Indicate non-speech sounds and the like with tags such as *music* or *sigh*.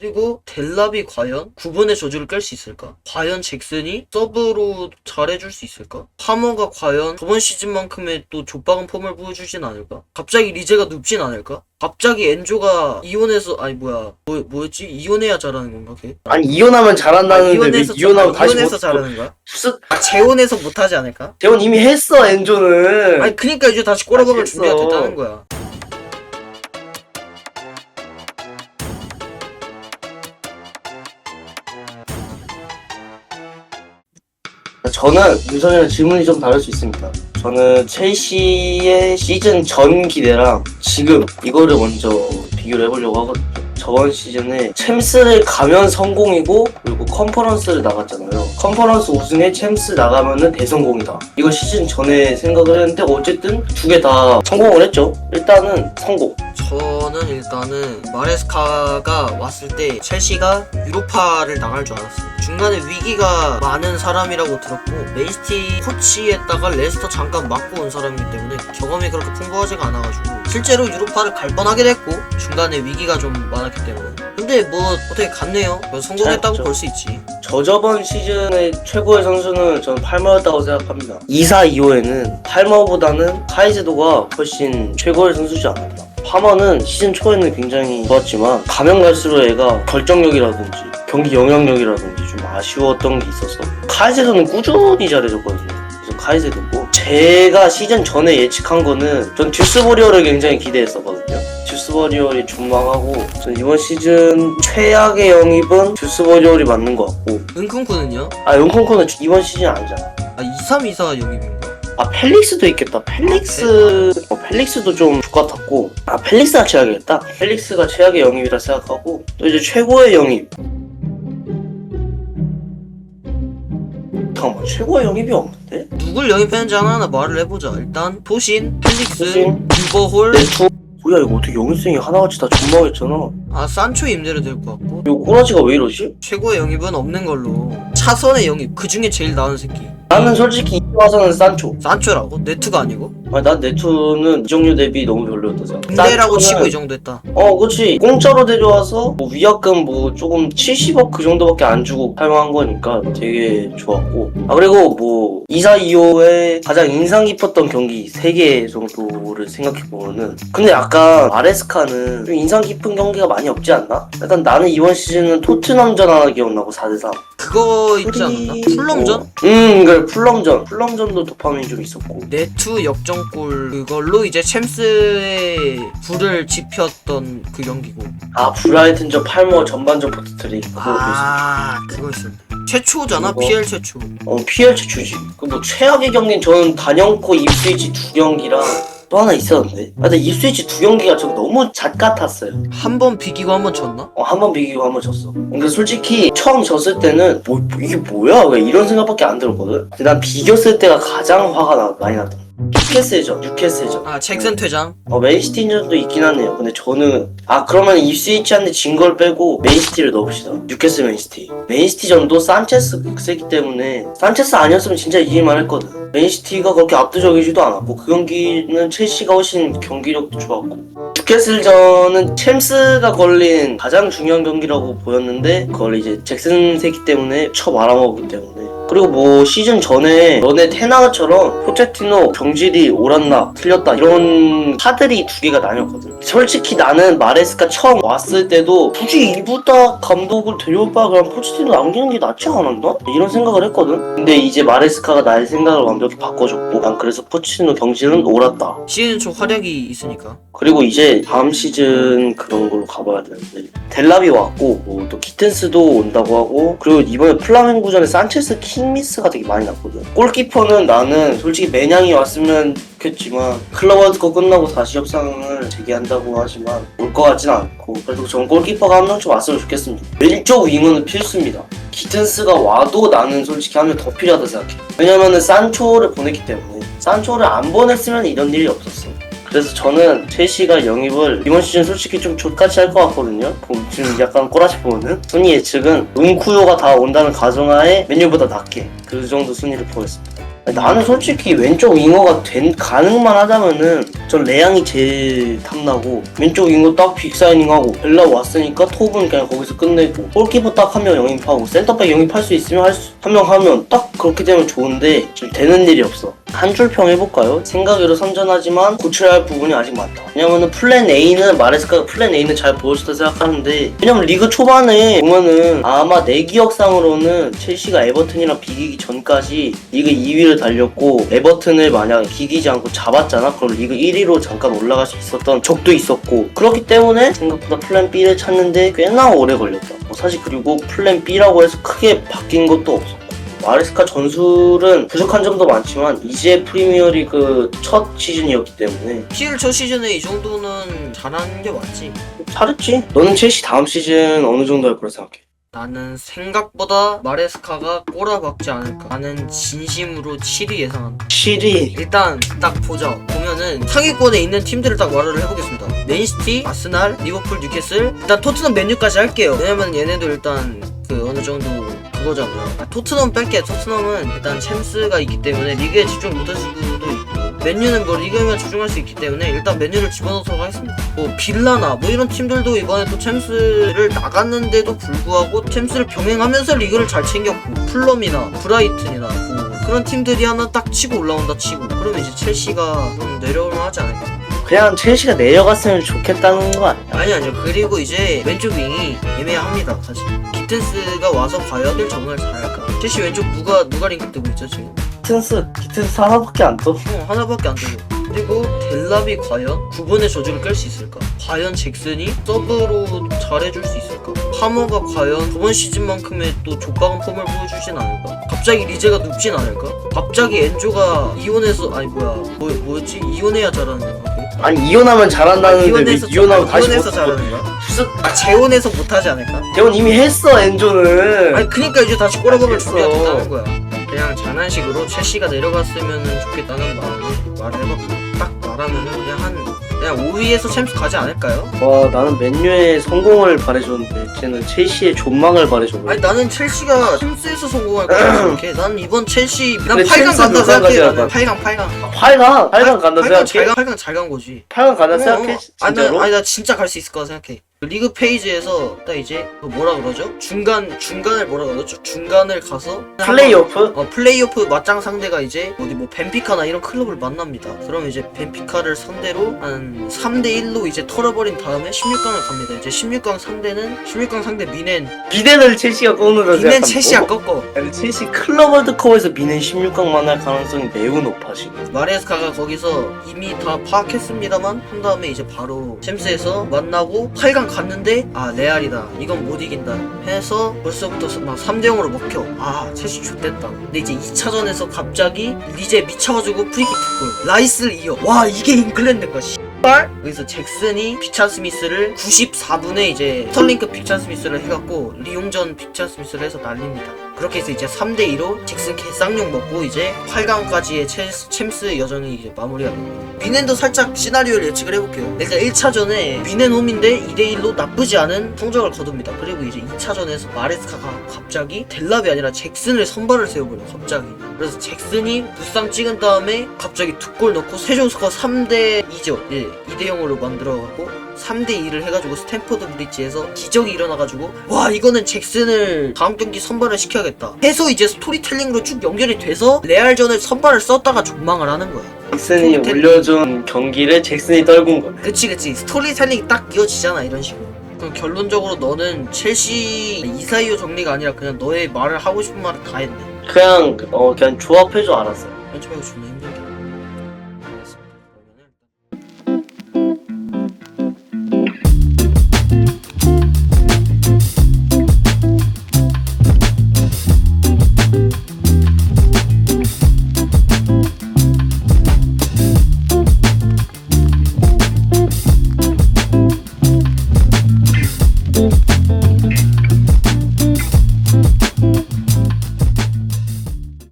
그리고 델랍이 과연 9분의 저주를 깰 수 있을까? 과연 잭슨이 서브로 잘해줄 수 있을까? 파머가 과연 저번 시즌만큼의 또 족박은 폼을 보여주진 않을까? 갑자기 리제가 눕진 않을까? 갑자기 엔조가 이혼해서 아니 뭐야 뭐, 뭐였지? 이혼해야 잘하는 건가 걔? 아니 이혼하면 아, 잘한다는데 왜 이혼해서 이혼하고 아, 다시 이혼해서 못 잘하는 거야? 무슨 아 재혼해서 못하지 않을까? 대원 이미 했어 엔조는 아니 그니까 이제 다시 꼬라박을 준비가. 됐다는 거야 저는 윤선이랑 질문이 좀 다를 수 있습니다. 저는 첼시의 시즌 전 기대랑 지금 이거를 먼저 비교를 해보려고 하거든요. 저번 시즌에 챔스를 가면 성공이고 그리고 컨퍼런스를 나갔잖아요. 컨퍼런스 우승에 챔스 나가면은 대성공이다. 이거 시즌 전에 생각을 했는데 어쨌든 두 개 다 성공을 했죠. 일단은 성공. 저는 일단은 마레스카가 왔을 때 첼시가 유로파를 나갈 줄 알았어요. 중간에 위기가 많은 사람이라고 들었고 맨시티 코치에다가 레스터 잠깐 맡고 온 사람이기 때문에 경험이 그렇게 풍부하지가 않아가지고 실제로 유로파를 갈 뻔하게 됐고 중간에 위기가 좀 많았기 때문에 근데 뭐 어떻게 갔네요. 뭐 성공했다고. 볼 수 있지. 저저번 시즌의 최고의 선수는 저는 팔머였다고 생각합니다. 2사 2호에는 팔머보다는 카이제도가 훨씬 최고의 선수지 않았나. 파머는 시즌 초에는 굉장히 좋았지만 가면 갈수록 애가 결정력이라든지 경기 영향력이라든지 좀 아쉬웠던 게 있어서 카이제도는 꾸준히 잘해줬거든요. 그래서 카이제도고 제가 시즌 전에 예측한 거는 전 듀스버리어를 굉장히 기대했었거든요. 듀스버리얼이 준망하고 전 이번 시즌 최악의 영입은 듀스버리얼이 맞는 것 같고 은kun쿠는요? 아 영콩코는 이번 시즌 아니잖아 아 2324 영입인가? 아 펠릭스도 있겠다. 펠릭스 어, 펠릭스도 좀 죽같았고. 아 펠릭스가 최악이겠다. 펠릭스가 최악의 영입이라 생각하고 또 이제 최고의 영입. 잠깐만 최고의 영입이 없는데? 누굴 영입했는지 하나하나 말을 해보자. 일단 토신, 펠릭스, 토신. 뷰버홀, 네투 뭐야 이거 어떻게 영입생이 하나같이 다 존망했잖아. 아 산초 임대를 될것 같고. 이거 꼬라지가 왜 이러지? 최고의 영입은 없는 걸로. 차선의 영입. 그 중에 제일 나은 새끼 나는 솔직히 이제 와서는 산초 산초라고? 네트가 아니고? 아니 난 네투는 이정료 대비 너무 별로였다 생각 임대라고 산초는- 치고 이 정도 했다 어, 그렇지. 공짜로 데려와서 뭐 위약금 뭐 조금 70억 그 정도밖에 안 주고 사용한 거니까 되게 좋았고. 아, 그리고 뭐 2사 2호의 가장 인상 깊었던 경기 3개 정도를 생각해 보면은 근데 약간 아레스카는 좀 인상 깊은 경기가 많이 없지 않나? 약간 나는 이번 시즌은 토트넘전 하나 기억나고 4대 3. 그거 있지 않았나? 풀럼전? 음, 그래. 풀럼전. 풀럼전도 도파민이 좀 있었고. 네트 역전골 그걸로 이제 챔스의 불을 지폈던 그 경기고 아, 브라이튼전 팔머 전반전 포트트릭. 그거 있었고. 아 그거 있었네 최초잖아 그거. PL 최초 어, PL 최초지. 그 뭐 최악의 경기는 저는 단연코 입스위치 두 경기랑 또 하나 있었는데. 아, 근데 입스위치 두 경기가 전 너무 잣 같았어요. 한 번 비기고 한 번 졌나? 어, 한 번 비기고 한 번 졌어. 근데 솔직히 처음 졌을 때는 뭐, 뭐 이게 뭐야? 왜 이런 생각밖에 안 들었거든? 근데 난 비겼을 때가 가장 화가 나, 많이 났다. 뉴캐슬전, 뉴캐슬전. 아 잭슨 퇴장 어, 맨시티전도 있긴 하네요. 근데 저는 아 그러면 입스위치한테 진 걸 빼고 맨시티를 넣읍시다. 뉴캐슬 맨시티. 맨시티전도 산체스 세기 때문에 산체스 아니었으면 진짜 이길만 했거든. 맨시티가 그렇게 압도적이지도 않았고 그 경기는 첼시가 훨씬 경기력도 좋았고 뉴캐슬전은 챔스가 걸린 가장 중요한 경기라고 보였는데 그걸 이제 잭슨 세기 때문에 쳐 말아먹기 때문에 그리고 뭐 시즌 전에 너네 테나처럼 포체티노 경질이 옳았나 틀렸다 이런 카들이 두 개가 나뉘었거든. 솔직히 나는 마레스카 처음 왔을 때도 굳이 이부다 감독을 데려올 바 그냥 포체티노 남기는 게 낫지 않았나? 이런 생각을 했거든. 근데 이제 마레스카가 나의 생각을 완벽히 바꿔줬고 난 그래서 포체티노 경질은 옳았다. 시즌 초 활약이 있으니까. 그리고 이제 다음 시즌 그런 걸로 가봐야 되는데 델랍이 왔고 뭐 또 키텐스도 온다고 하고 그리고 이번에 플라멩구전에 산체스 킹미스가 되게 많이 났거든. 골키퍼는 나는 솔직히 매냥이 왔으면 좋겠지만 클럽 월드컵 끝나고 다시 협상을 재개한다고 하지만 올 것 같진 않고 그래도 전 골키퍼가 한 명쯤 왔으면 좋겠습니다. 왼쪽 윙은 필수입니다. 기튼스가 와도 나는 솔직히 한 명 더 필요하다 생각해. 왜냐면은 산초를 보냈기 때문에 산초를 안 보냈으면 이런 일이 없었어 그래서 저는 첼시가 영입을 이번 시즌 솔직히 좀 족같이 할 것 같거든요. 보- 지금 약간 꼬라지 보면은 순위 예측은 은쿠요가 다 온다는 가정하에 메뉴보다 낮게 그 정도 순위를 보겠습니다. 나는 솔직히 왼쪽 윙어가 된 가능만 하다면은 전 레앙이 제일 탐나고 왼쪽 윙어 딱 빅사이닝하고 벨라 왔으니까 톱은 그냥 거기서 끝내고 골키퍼 딱 한 명 영입하고 센터백 영입할 수 있으면 한 명 하면 딱 그렇게 되면 좋은데 지금 되는 일이 없어 한 줄 평 해볼까요? 생각외로 선전하지만 고쳐야 할 부분이 아직 많다. 왜냐면은 플랜 A는 마레스카가 플랜 A는 잘 보여줬다 생각하는데 왜냐면 리그 초반에 보면은 아마 내 기억상으로는 첼시가 에버튼이랑 비기기 전까지 리그 2위를 달렸고 에버튼을 만약 비기지 않고 잡았잖아? 그럼 리그 1위로 잠깐 올라갈 수 있었던 적도 있었고 그렇기 때문에 생각보다 플랜 B를 찾는데 꽤나 오래 걸렸다. 뭐 사실 그리고 플랜 B라고 해서 크게 바뀐 것도 없었고 마레스카 전술은 부족한 점도 많지만 이제 프리미어리그 첫 시즌이었기 때문에 PL 첫 시즌에 이 정도는 잘하는 게 맞지. 잘했지 너는 첼시 다음 시즌 어느 정도 할 거라 생각해? 나는 생각보다 마레스카가 꼬라박지 않을까. 나는 진심으로 7위 예상한다. 7위 일단 딱 보자. 보면은 상위권에 있는 팀들을 딱 말을 해보겠습니다. 맨시티, 아스날, 리버풀, 뉴캐슬. 일단 토트넘, 맨유까지 할게요. 왜냐면 얘네도 일단 그 어느 정도 그거잖아요. 아, 토트넘 뺄게. 토트넘은 일단 챔스가 있기 때문에 리그에 집중 못할 수도 있고. 맨유는 뭐 리그에만 집중할 수 있기 때문에 일단 맨유를 집어넣도록 하겠습니다. 뭐 빌라나 뭐 이런 팀들도 이번에 또 챔스를 나갔는데도 불구하고 챔스를 병행하면서 리그를 잘 챙겼고 플럼이나 브라이튼이나 뭐 그런 팀들이 하나 딱 치고 올라온다 치고 그러면 이제 첼시가 좀 내려오면 하지 않을까? 그냥 첼시가 내려갔으면 좋겠다는 거 아니야? 아니 아니요 그리고 이제 왼쪽 윙이 애매합니다 사실 기텐스가 와서 과연 을 적응을 잘할까? 첼시 왼쪽 누가 누가 링크 뜨고 있죠 지금? 기튼스 기튼스 하나밖에 안 떠. 어, 하나밖에 안 되고 그리고 델랍이 과연 9번의 저주를 깰 수 있을까? 과연 잭슨이 서브로 잘해줄 수 있을까? 파머가 과연 저번 시즌만큼의 또 족박은 폼을 보여주진 않을까? 갑자기 리제가 눕진 않을까? 갑자기 엔조가 이혼해서 아니 뭐야 뭐, 뭐였지? 이혼해야 잘하는 건가? 아니 이혼하면 잘한다는데 왜 이혼해서 이혼하면 다시 이혼해서 못 잘하는 거야? 무슨 아 재혼해서 못하지 않을까? 대원 이미 했어 엔조는. 아니 그니까 이제 다시 꼬라박을 알겠어. 준비하겠다는 거야 그냥 장난식으로 첼시가 내려갔으면 좋겠다는 마음을 말을 해봤고 딱 말하면은 그냥 한 그냥 5위에서 챔스 가지 않을까요? 와 나는 맨유의 성공을 바래줬는데 쟤는 첼시의 존망을 바래줬네. 아니 나는 첼시가 챔스에서 성공할 거라 *clears throat* 생각해 난 이번 첼시 난 근데 8강 챔스 간다 누가 생각해 가져갈 나는 거야? 8강 8강 8강 8강 간다 8강 생각해. 잘간 8강 잘 간 거지 8강 간다 생각해 어, 아니, 나, 진짜로? 아니 나 진짜 갈 수 있을 거라 생각해 그 리그 페이지에서 딱 이제 그 뭐라 그러죠? 중간 중간을 뭐라 그러죠? 중간을 가서 플레이오프? 어, 플레이오프 맞짱 상대가 이제 어디 뭐 벤피카나 이런 클럽을 만납니다. 그럼 이제 벤피카를 상대로 한 3대 1로 이제 털어버린 다음에 16강을 갑니다. 이제 16강 상대는 16강 상대 미넨 미넨을 첼시가 꺾는다 미넨 생각하면 첼시야 어? 꺾어. 아니, 첼시 클럽 월드컵에서 미넨 16강만 할 가능성이 매우 높아 지금. 마레스카가 거기서 이미 다 파악했습니다만 한 다음에 이제 바로 챔스에서 만나고 8강 갔는데 아 레알이다. 이건 못 이긴다. 해서 벌써부터 막 3대 0으로 먹혀. 아 첼시 좋댔다. 근데 이제 2차전에서 갑자기 리제 미쳐가지고 프리킥 득골. 라이스를 이어 와 이게 잉글랜드가 씨발? 여기서 잭슨이 빅찬 스미스를 94분에 이제 스털링급 빅찬 스미스를 해갖고 리용전 빅찬 스미스를 해서 날립니다 그렇게 해서 이제 3대2로 잭슨 개쌍욕 먹고 이제 8강까지의 챔스, 챔스 여정이 이제 마무리가 됩니다. 미넨도 살짝 시나리오를 예측을 해볼게요. 일단 1차전에 미넨 홈인데 2대1로 나쁘지 않은 성적을 거둡니다. 그리고 이제 2차전에서 마레스카가 갑자기 델랍이 아니라 잭슨을 선발을 세워버려요. 갑자기. 그래서 잭슨이 부상 찍은 다음에 갑자기 두 골 넣고 세종 스코어 3대2죠. 예, 2대0으로 만들어갖고 3대2를 해가지고 스탠퍼드 브릿지에서 기적이 일어나가지고 와 이거는 잭슨을 다음 경기 선발을 시켜야겠다 해서 이제 스토리텔링으로 쭉 연결이 돼서 레알전을 선발을 썼다가 존망을 하는 거야 잭슨이 스토리텔링. 올려준 경기를 잭슨이 떨군 거네. 그치 그치 스토리텔링이 딱 이어지잖아 이런 식으로 그럼 결론적으로 너는 첼시 이사이오 정리가 아니라 그냥 너의 말을 하고 싶은 말을 다 했네 그냥 어 그냥 조합해줘 알았어. 존나 힘들어